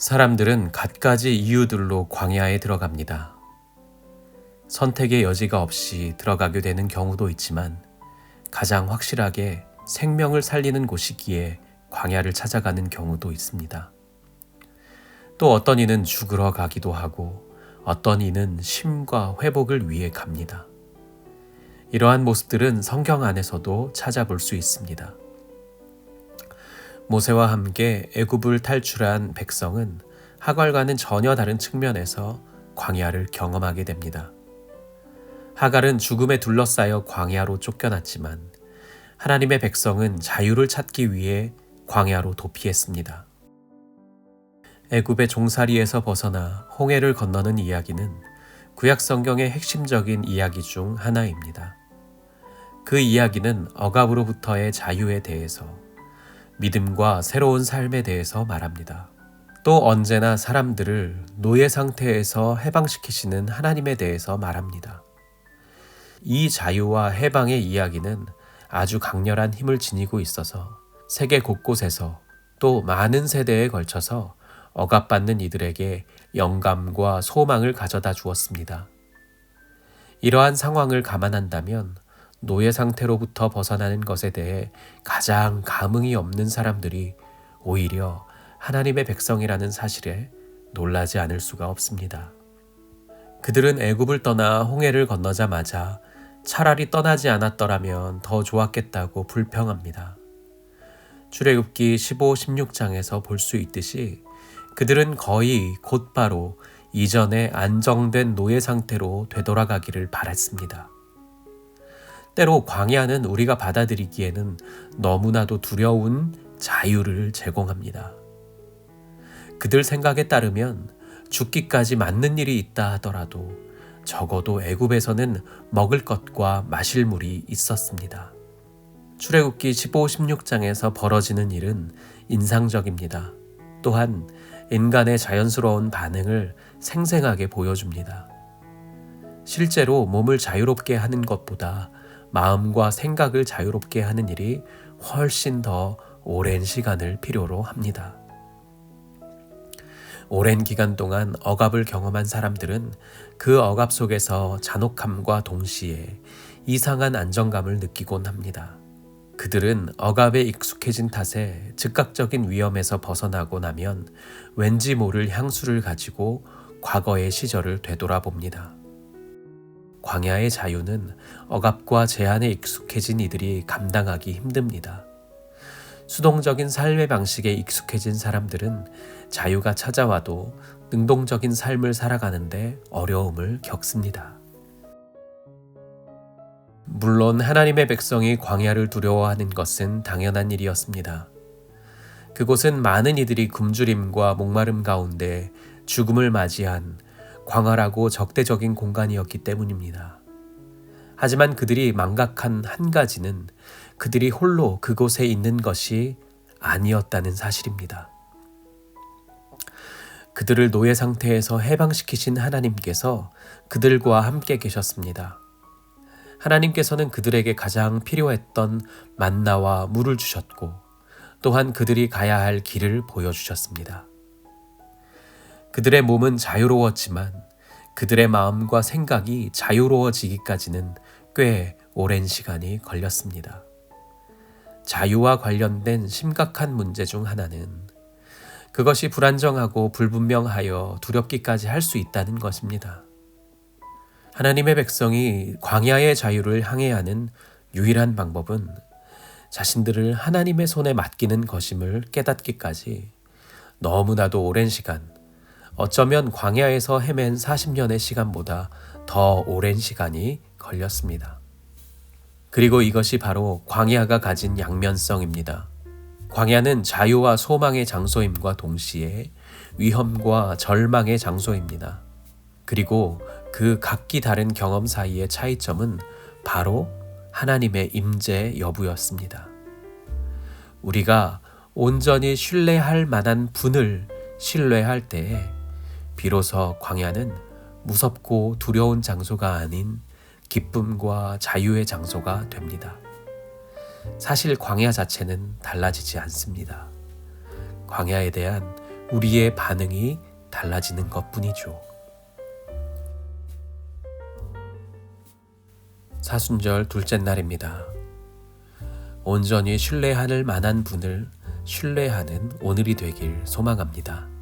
사람들은 갖가지 이유들로 광야에 들어갑니다. 선택의 여지가 없이 들어가게 되는 경우도 있지만 가장 확실하게 생명을 살리는 곳이기에 광야를 찾아가는 경우도 있습니다. 또 어떤 이는 죽으러 가기도 하고 어떤 이는 쉼과 회복을 위해 갑니다. 이러한 모습들은 성경 안에서도 찾아볼 수 있습니다. 모세와 함께 애굽을 탈출한 백성은 하갈과는 전혀 다른 측면에서 광야를 경험하게 됩니다. 하갈은 죽음에 둘러싸여 광야로 쫓겨났지만 하나님의 백성은 자유를 찾기 위해 광야로 도피했습니다. 애굽의 종살이에서 벗어나 홍해를 건너는 이야기는 구약 성경의 핵심적인 이야기 중 하나입니다. 그 이야기는 억압으로부터의 자유에 대해서 믿음과 새로운 삶에 대해서 말합니다. 또 언제나 사람들을 노예 상태에서 해방시키시는 하나님에 대해서 말합니다. 이 자유와 해방의 이야기는 아주 강렬한 힘을 지니고 있어서 세계 곳곳에서 또 많은 세대에 걸쳐서 억압받는 이들에게 영감과 소망을 가져다 주었습니다. 이러한 상황을 감안한다면 노예 상태로부터 벗어나는 것에 대해 가장 감흥이 없는 사람들이 오히려 하나님의 백성이라는 사실에 놀라지 않을 수가 없습니다. 그들은 애굽을 떠나 홍해를 건너자마자 차라리 떠나지 않았더라면 더 좋았겠다고 불평합니다. 출애굽기 15, 16장에서 볼 수 있듯이 그들은 거의 곧바로 이전에 안정된 노예 상태로 되돌아가기를 바랐습니다. 때로 광야는 우리가 받아들이기에는 너무나도 두려운 자유를 제공합니다. 그들 생각에 따르면 죽기까지 맞는 일이 있다 하더라도 적어도 애굽에서는 먹을 것과 마실 물이 있었습니다. 출애굽기 15, 16장에서 벌어지는 일은 인상적입니다. 또한 인간의 자연스러운 반응을 생생하게 보여줍니다. 실제로 몸을 자유롭게 하는 것보다 마음과 생각을 자유롭게 하는 일이 훨씬 더 오랜 시간을 필요로 합니다. 오랜 기간 동안 억압을 경험한 사람들은 그 억압 속에서 잔혹함과 동시에 이상한 안정감을 느끼곤 합니다. 그들은 억압에 익숙해진 탓에 즉각적인 위험에서 벗어나고 나면 왠지 모를 향수를 가지고 과거의 시절을 되돌아봅니다. 광야의 자유는 억압과 제한에 익숙해진 이들이 감당하기 힘듭니다. 수동적인 삶의 방식에 익숙해진 사람들은 자유가 찾아와도 능동적인 삶을 살아가는데 어려움을 겪습니다. 물론 하나님의 백성이 광야를 두려워하는 것은 당연한 일이었습니다. 그곳은 많은 이들이 굶주림과 목마름 가운데 죽음을 맞이한 광활하고 적대적인 공간이었기 때문입니다. 하지만 그들이 망각한 한 가지는 그들이 홀로 그곳에 있는 것이 아니었다는 사실입니다. 그들을 노예 상태에서 해방시키신 하나님께서 그들과 함께 계셨습니다. 하나님께서는 그들에게 가장 필요했던 만나와 물을 주셨고 또한 그들이 가야 할 길을 보여주셨습니다. 그들의 몸은 자유로웠지만 그들의 마음과 생각이 자유로워지기까지는 꽤 오랜 시간이 걸렸습니다. 자유와 관련된 심각한 문제 중 하나는 그것이 불안정하고 불분명하여 두렵기까지 할 수 있다는 것입니다. 하나님의 백성이 광야의 자유를 항해하는 유일한 방법은 자신들을 하나님의 손에 맡기는 것임을 깨닫기까지 너무나도 오랜 시간, 어쩌면 광야에서 헤맨 40년의 시간보다 더 오랜 시간이 걸렸습니다. 그리고 이것이 바로 광야가 가진 양면성입니다. 광야는 자유와 소망의 장소임과 동시에 위험과 절망의 장소입니다. 그리고 그 각기 다른 경험 사이의 차이점은 바로 하나님의 임재 여부였습니다. 우리가 온전히 신뢰할 만한 분을 신뢰할 때에 비로소 광야는 무섭고 두려운 장소가 아닌 기쁨과 자유의 장소가 됩니다. 사실 광야 자체는 달라지지 않습니다. 광야에 대한 우리의 반응이 달라지는 것 뿐이죠. 사순절 둘째 날입니다. 온전히 신뢰하는 만한 분을 신뢰하는 오늘이 되길 소망합니다.